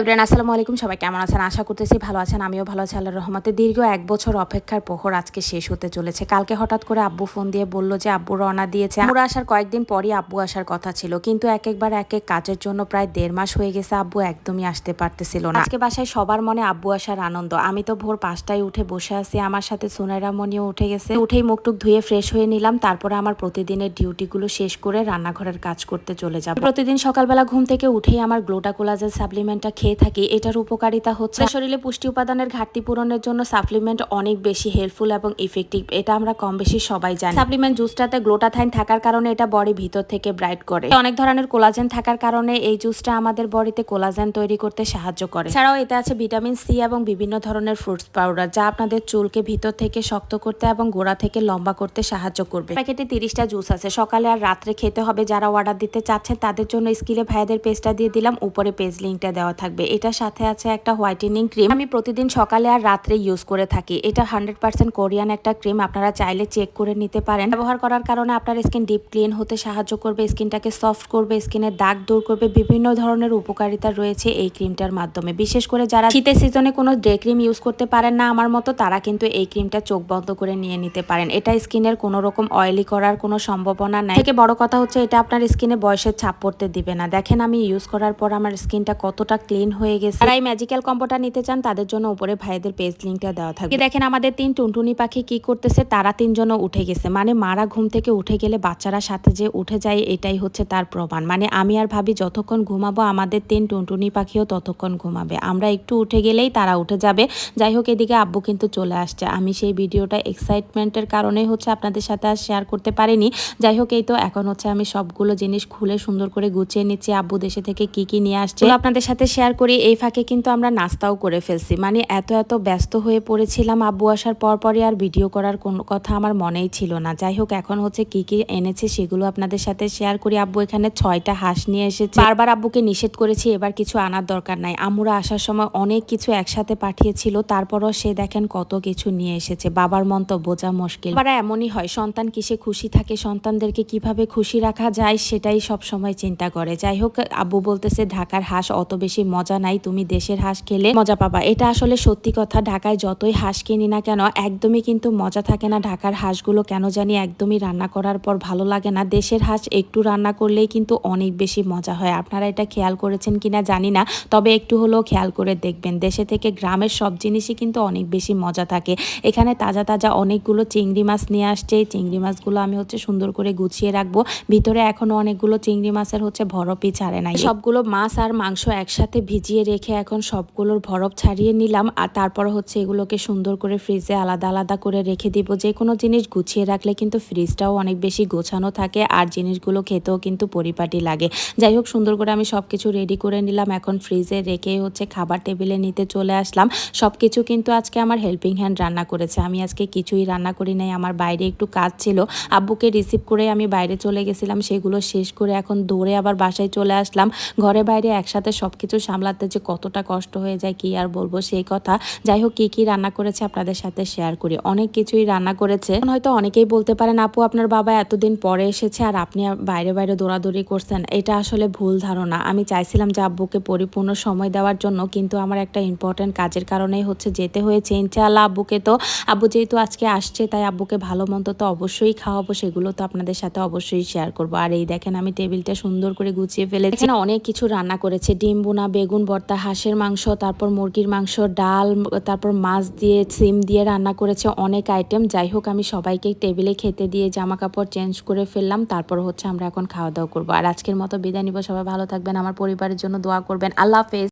Brain আসসালামু আলাইকুম। সবাই কেমন আছেন? আশা করতেছি ভালো আছেন। আমিও ভালো আছি, আল্লাহর রহমতে। দীর্ঘ এক বছর অপেক্ষার প্রহর আজকে শেষ হতে চলেছে। কালকে হঠাৎ করে আব্বু ফোন দিয়ে বলল যে, আব্বু রওনা দিয়েছে। আমরা আসার কয়েকদিন পরই আব্বু আসার কথা ছিল, কিন্তু এক একবার এক এক কাজের জন্য প্রায় দেড় মাস হয়ে গেছে আব্বু একদমই আসতে পারতেছিল না। আজকে বাসায় সবার মনে আব্বু আসার আনন্দ। আমি তো ভোর পাঁচটায় উঠে বসে আছি। আমার সাথে সুনাইরা মনিও উঠে গেছে। উঠেই মুখটুক ধুয়ে ফ্রেশ হয়ে নিলাম। তারপরে আমার প্রতিদিনের ডিউটিগুলো শেষ করে রান্নাঘরের কাজ করতে চলে যাব। প্রতিদিন সকালবেলা ঘুম থেকে উঠেই আমার গ্লোটা কোলাজের সাপ্লিমেন্টটা খেয়ে থাকি, এটার উপকারিতা হচ্ছে শরীরে পুষ্টি উপাদানের ঘাটতি পূরণের জন্য সাপ্লিমেন্ট অনেক বেশি হেল্পফুল এবং ইফেক্টিভ এটা আমরা কম বেশি সবাই জানি। সাপ্লিমেন্ট জুসটাতে গ্লোটাথাইন থাকার কারণে এটা বডি ভিতর থেকে ব্রাইট করে। অনেক ধরনের কোলাজেন থাকার কারণে এই জুসটা আমাদের বডিতে কোলাজেন তৈরি করতে সাহায্য করে। এছাড়াও এতে আছে ভিটামিন সি এবং বিভিন্ন ধরনের ফ্রুটস পাউডার যা আপনাদের চুলকে ভিতর থেকে শক্ত করতে এবং গোড়া থেকে লম্বা করতে সাহায্য করবে। প্যাকেটে তিরিশটা জুস আছে। সকালে আর রাত্রে খেতে হবে। যারা অর্ডার দিতে চাচ্ছেন, তাদের জন্য স্কিলে ভাইদের পেজটা দিয়ে দিলাম। উপরে পেজ লিঙ্কটা দেওয়া থাকবে। এটার সাথে আছে একটা হোয়াইটেনিং ক্রিম আমি প্রতিদিন সকালে আর রাত্রে ইউজ করে থাকি। এটা হান্ড্রেড পার্সেন্ট কোরিয়ান একটা ক্রিম আপনারা চাইলে চেক করে নিতে পারেন। ব্যবহার করার কারণে আপনার স্কিন ডিপ ক্লিন হতে সাহায্য করবে, স্কিনটাকে সফট করবে স্কিনের দাগ দূর করবে, বিভিন্ন ধরনের উপকারিতা রয়েছে এই ক্রিমটার মাধ্যমে। বিশেষ করে যারা শীতের সিজনে কোনো ডে ক্রিম ইউজ করতে পারেন না আমার মতো, তারা কিন্তু এই ক্রিমটা চোখ বন্ধ করে নিয়ে নিতে পারেন। এটা স্কিনের কোনো রকম অয়েলি করার কোনো সম্ভাবনা নাই। থেকে বড় কথা হচ্ছে, এটা আপনার স্কিনে বয়সের ছাপ পড়তে দিবে না। দেখেন আমি ইউজ করার পর আমার স্কিনটা কতটা ক্লিন হয়ে গেছে। যারা এই ম্যাজিক্যাল কম্বোটা নিতে চান তাদের জন্য উপরে ভাইদের পেজ লিঙ্কটা দেওয়া থাকবে। দেখেন আমাদের তিন টুনটুনি পাখি কি করতেছে তারা তিনজনও উঠে গেছে। মানে মারা ঘুম থেকে উঠে গেলে বাচ্চারা সাথে যে উঠে যায় এটাই হচ্ছে তার প্রমাণ। মানে আমি আর ভাবি যতক্ষণ ঘুমাবো আমাদের তিন টুনটুনি পাখিও ততক্ষণ ঘুমাবে। আমরা একটু উঠে গেলেই তারা উঠে যাবে। যাই হোক এদিকে আব্বু কিন্তু চলে আসছে। আমি সেই ভিডিওটা এক্সাইটমেন্টের কারণেই হচ্ছে আপনাদের সাথে আর শেয়ার করতে পারিনি। যাই হোক এই তো এখন হচ্ছে আমি সবগুলো জিনিস খুলে সুন্দর করে গুছিয়ে নিচ্ছি। আব্বু দেশে থেকে কি কি নিয়ে আসছে? আপনাদের সাথে শেয়ার করি, এই ফাঁকে কিন্তু আমরা নাস্তাও করে ফেলছি। মানে এত এত ব্যস্ত হয়ে পড়েছিলাম আব্বু আসার পর পরই আর ভিডিও করার কোনো কথা আমার মনেই ছিল না। যাই হোক, এখন হচ্ছে কি কি এনেছে সেগুলো আপনাদের সাথে শেয়ার করি। আব্বু এখানে ছয়টা হাঁস নিয়ে এসেছে। বারবার আব্বুকে নিষেধ করেছি, এবার কিছু আনার দরকার নাই। আমুরা আসার সময় অনেক কিছু একসাথে পাঠিয়েছিল, তারপরও সে দেখেন কত কিছু নিয়ে এসেছে। বাবার মন তো বোঝা মুশকিল। বাবা এমনই হয়, সন্তান কিসে খুশি থাকে, সন্তানদেরকে কীভাবে খুশি রাখা যায়, সেটাই সব সময় চিন্তা করে। যাই হোক, আব্বু বলতেছে, ঢাকার হাঁস অত বেশি মজা নাই, তুমি দেশের হাঁস খেলে মজা পাবা। এটা আসলে সত্যি কথা। ঢাকায় যতই হাঁস কিনি না কেন, একদমই কিন্তু মজা থাকে না ঢাকার হাঁসগুলো। কেন জানি একদমই রান্না করার পর ভালো লাগে না। দেশের হাঁস একটু রান্না করলেই কিন্তু অনেক বেশি মজা হয়। আপনারা এটা খেয়াল করেছেন কিনা জানি না, তবে একটু হলেও খেয়াল করে দেখবেন। দেশে থেকে গ্রামের সব জিনিসই কিন্তু অনেক বেশি মজা থাকে। এখানে তাজা তাজা অনেকগুলো চিংড়ি মাছ নিয়ে আসছে। এই চিংড়ি মাছগুলো আমি হচ্ছে সুন্দর করে গুছিয়ে রাখব। ভিতরে এখনও অনেকগুলো চিংড়ি মাছের হচ্ছে ভরপই ছাড়ে নাই। সবগুলো মাছ আর মাংস একসাথে ভিজিয়ে রেখে এখন সবগুলোর ভরপ ছাড়িয়ে নিলাম আর তারপর হচ্ছে এগুলোকে সুন্দর করে ফ্রিজে আলাদা আলাদা করে রেখে দিব। যে কোনো জিনিস গুছিয়ে রাখলে কিন্তু ফ্রিজটাও অনেক বেশি গোছানো থাকে আর জিনিসগুলো খেতেও কিন্তু পরিপাটি লাগে। যাই হোক, সুন্দর করে আমি সব কিছু রেডি করে নিলাম। এখন ফ্রিজে রেখে হচ্ছে খাবার টেবিলে নিতে চলে আসলাম। সব কিছু কিন্তু আজকে আমার হেল্পিং হ্যান্ড রান্না করেছে। আমি আজকে কিছুই রান্না করি নাই। আমার বাইরে একটু কাজ ছিল। আব্বুকে রিসিভ করে আমি বাইরে চলে গেছিলাম। সেগুলো শেষ করে এখন দৌড়ে আবার বাসায় চলে আসলাম। ঘরে বাইরে একসাথে সব কিছু সামলাতে যে কতটা কষ্ট হয়ে যায়, কি আর বলব? সেই কথা। যাই হোক, কি কি রান্না করেছে আপনাদের সাথে শেয়ার করি। অনেক কিছুই রান্না করেছে। হয়তো অনেকেই বলতে পারেন, আপু, আপনার বাবা এতদিন পরে এসেছে আর আপনি বাইরে বাইরে দৌড়াদৌড়ি করছেন। এটা আসলে ভুল ধারণা। আমি চাইছিলাম যে আব্বুকে পরিপূর্ণ সময় দেওয়ার জন্য, কিন্তু আমার একটা ইম্পর্টেন্ট কাজের কারণেই হচ্ছে যেতে হয়েছে। ইনশাআল্লাহ আব্বুকে তো, আব্বু যেহেতু আজকে আসছে, তাই আব্বুকে ভালো মন্দ তো অবশ্যই খাওয়াবো, সেগুলো তো আপনাদের সাথে অবশ্যই শেয়ার করব। আর এই দেখেন, আমি টেবিলটা সুন্দর করে গুছিয়ে ফেলেছি। অনেক কিছু রান্না করেছে। ডিম বোনা বেগুন, ভর্তা, হাঁসের মাংস, তারপর মুরগির মাংস, ডাল, তারপর মাছ দিয়ে, সিম দিয়ে রান্না করেছে অনেক আইটেম যাই হোক, আমি সবাইকে টেবিলে খেতে দিয়ে জামা কাপড় চেঞ্জ করে ফেললাম। তারপর হচ্ছে আমরা এখন খাওয়া দাওয়া করব। আর আজকের মতো বিদায় নিব। সবাই ভালো থাকবেন, আমার পরিবারের জন্য দোয়া করবেন। আল্লাহ হাফেজ।